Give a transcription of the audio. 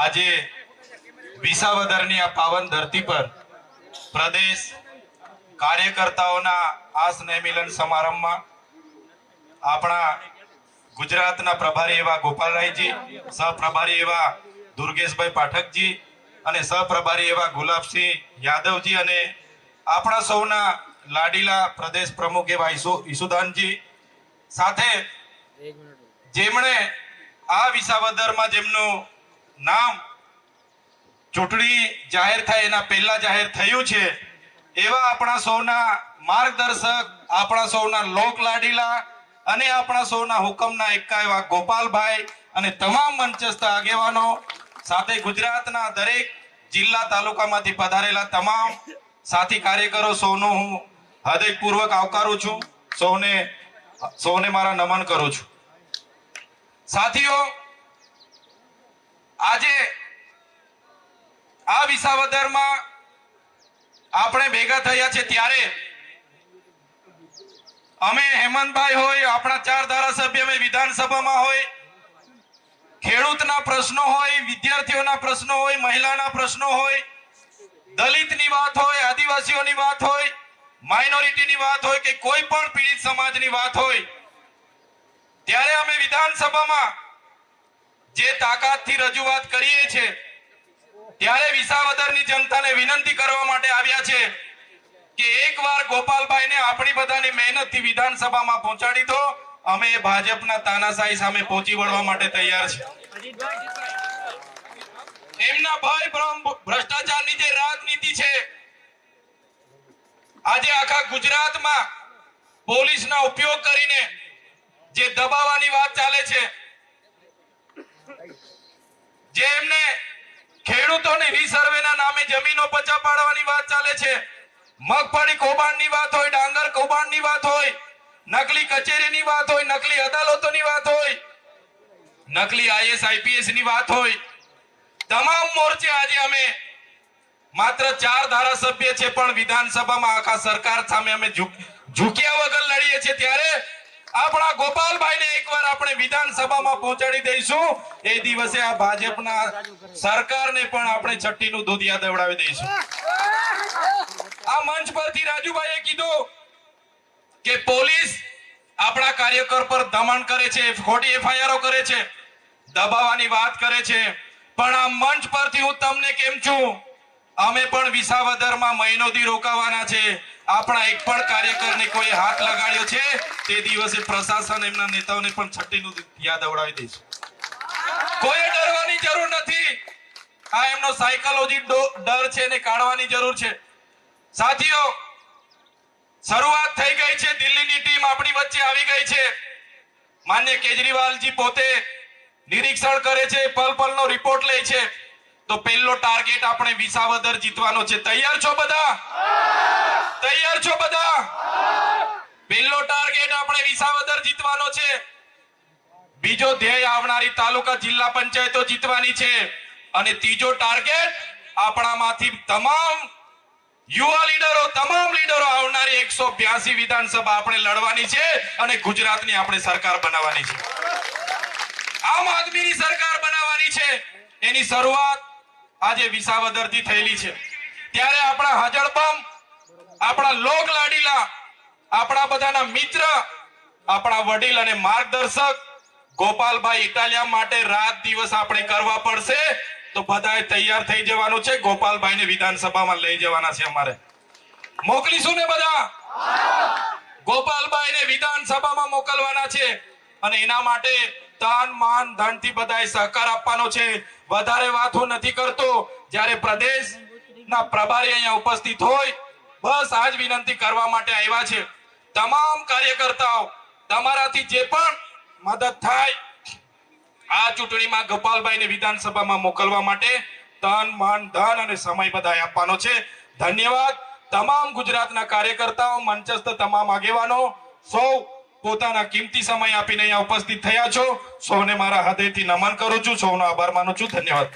આજે વિસાવદરની આ પાવન ધરતી પર પ્રદેશ કાર્યકર્તાઓના આ સ્નેહ મિલન સમારંભમાં આપણા ગુજરાતના પ્રભારી એવા ગોપાલરાયજી સહપ્રભારી એવા દુર્ગેશભાઈ પાઠકજી અને સહપ્રભારી એવા ગુલાબસિંહ યાદવજી અને આપણા સૌના લાડીલા પ્રદેશ પ્રમુખ એવા ઈસુ ઈસુદાનજી સાથે જેમણે આ વિસાવદરમાં જેમનું નામ ચૂંટણી જાહેર થાય, એના પહેલા જાહેર થયું છે. એવા આપણા સૌના માર્ગદર્શક, આપણા સૌના લોક લાડીલા અને આપણા સૌના હુકમના એકા એવા ગોપાલભાઈ અને તમામ મંચસ્થ આગેવાનો સાથે ગુજરાતના દરેક જિલ્લા તાલુકામાંથી પધારેલા તમામ સાથી કાર્યકરો સૌનો હું હૃદયપૂર્વક આવકારું છું. સૌને સૌને મારા નમન કરું છું. સાથીઓ આજે આ વિસાવદરમાં આપણે ભેગા થયા છે ત્યારે અમે હેમંતભાઈ હોય, આપણા ચાર ધારાસભ્ય અમે વિધાનસભામાં હોય, ખેડૂતના પ્રશ્નો હોય, વિદ્યાર્થીઓના પ્રશ્નો હોય, મહિલાના પ્રશ્નો હોય, દલિતની વાત હોય, આદિવાસીઓની વાત હોય, માઇનોરિટીની વાત હોય કે કોઈ પણ પીડિત સમાજની વાત હોય, ત્યારે અમે વિધાનસભામાં જે તાકાતથી રજૂઆત કરીએ છે, ત્યારે વિસાવદરની જનતાને વિનંતી કરવા માટે આવ્યા છે કે એકવાર ગોપાલભાઈને આપણી બધાની મહેનતથી વિધાનસભામાં પહોંચાડી દો. અમે ભાજપના તાનાશાહી સામે પહોંચી વળવા માટે તૈયાર છે. એમના ભય ભ્રષ્ટાચાર ભ્રષ્ટાચારની જે રાજનીતિ છે, આજે આખા ગુજરાતમાં પોલીસના ઉપયોગ કરીને જે દબાવવાની વાત ચાલે છે જે ખેડૂતોને રીસર્વેના નામે જમીનો પચા પાડવાની વાત ચાલે છે. મગફળી કૌભાંડની વાત હોય, ડાંગર કૌભાંડની વાત હોય, નકલી કચેરીની વાત હોય, નકલી અદાલતોની વાત હોય, નકલી આઈએસ આઈપીએસની વાત હોય. તમામ મોરચે આજે અમે માત્ર ચાર ધારાસભ્ય છે, પણ વિધાનસભામાં આખા સરકાર સામે અમે ઝૂક- ઝૂક્યા વગર લડીએ છીએ. ત્યારે આપણા ગોપાલભાઈને એકવાર આપણે વિધાનસભામાં પહોંચાડી દઈશું. એ દિવસે આ ભાજપના સરકારને પણ આપણે છઠ્ઠીનું દૂધ યાદ દેવડાવી દઈશું. આ મંચ પરથી રાજુભાઈએ કીધું કે પોલીસ આપણા કાર્યકર પર દમન કરે છે, ખોટી એફઆઈઆરો કરે છે, દબાવવાની વાત કરે છે. પણ આ મંચ પરથી હું તમને કેમ છું? અમે પણ વિસાવદરમાં મહિનોથી રોકાવાના છે. આપણા એક પણ કાર્યકરને કોઈ હાથ લગાડ્યો છે, તે દિવસે પ્રશાસન એમના નેતાઓને પણ છઠ્ઠીનું યાદ અવડાવી દઈશું કોઈ ડરવાની જરૂર નથી. આ એમનો સાયકોલોજી ડર છે ને કાઢવાની જરૂર છે. સાથીઓ, શરૂઆત થઈ ગઈ છે, દિલ્હીની ટીમ આપણી વચ્ચે આવી ગઈ છે. માન્ય કેજરીવાલજી પોતે નિરીક્ષણ કરે છે, પલ પલનો રિપોર્ટ લે છે. તો પહેલો ટાર્ગેટ આપણે વિસાવદર જીતવાનો છે. તૈયાર છો બધા? તૈયાર છો બધા? પહેલો ટાર્ગેટ આપણે વિસાવદર જીતવાનો છે. બીજો ધ્યેય આવનારી તાલુકા જિલ્લા પંચાયતો જીતવાની છે. અને ત્રીજો ટાર્ગેટ આપણામાંથી તમામ યુવા લીડરો, તમામ લીડરો આવનારી એકસો બ્યાસી વિધાનસભા આપણે લડવાની છે અને ગુજરાતની આપણે સરકાર બનાવવાની છે. આમ આદમીની સરકાર બનાવવાની છે. એની શરૂઆત આજે વિસાવદરથી થયેલી છે. ત્યારે આપણા હાજળબમ આપણા લોક લાડીલા, આપણા બધાના મિત્ર, આપણા વડીલ અને માર્ગદર્શક ગોપાલભાઈ ઇટાલિયા માટે રાત દિવસ આપણે કરવા પડશે. તો બધાએ તૈયાર થઈ જવાનું છે. ગોપાલભાઈને વિધાનસભામાં લઈ જવાના છે અમારે. મોકલીશું ને બધા? ગોપાલભાઈને વિધાનસભામાં મોકલવાના છે. અને એના માટે તન, માન, ધનથી બધાએ સહકાર આપવાનો છે. વધારે વાત હું નથી કરતો. જ્યારે પ્રદેશના પ્રભારી અહીંયા ઉપસ્થિત હોય બસ આજ વિનંતી કરવા માટે આવ્યા છે. તમામ કાર્યકર્તાઓ તમારાથી જે પણ મદદ થાય, આ ચૂંટણીમાં ગોપાલભાઈને વિધાનસભામાં મોકલવા માટે તન, મન, ધન અને સમય બધાએ આપવાનો છે. ધન્યવાદ. તમામ ગુજરાતના કાર્યકર્તાઓ, મંચસ્થ તમામ આગેવાનો, સૌ પોતાના કિંમતી સમય આપીને અહીંયા ઉપસ્થિત થયા છો. સૌને મારા હૃદયથી નમન કરું છું. સૌનો આભાર માનું છું. ધન્યવાદ.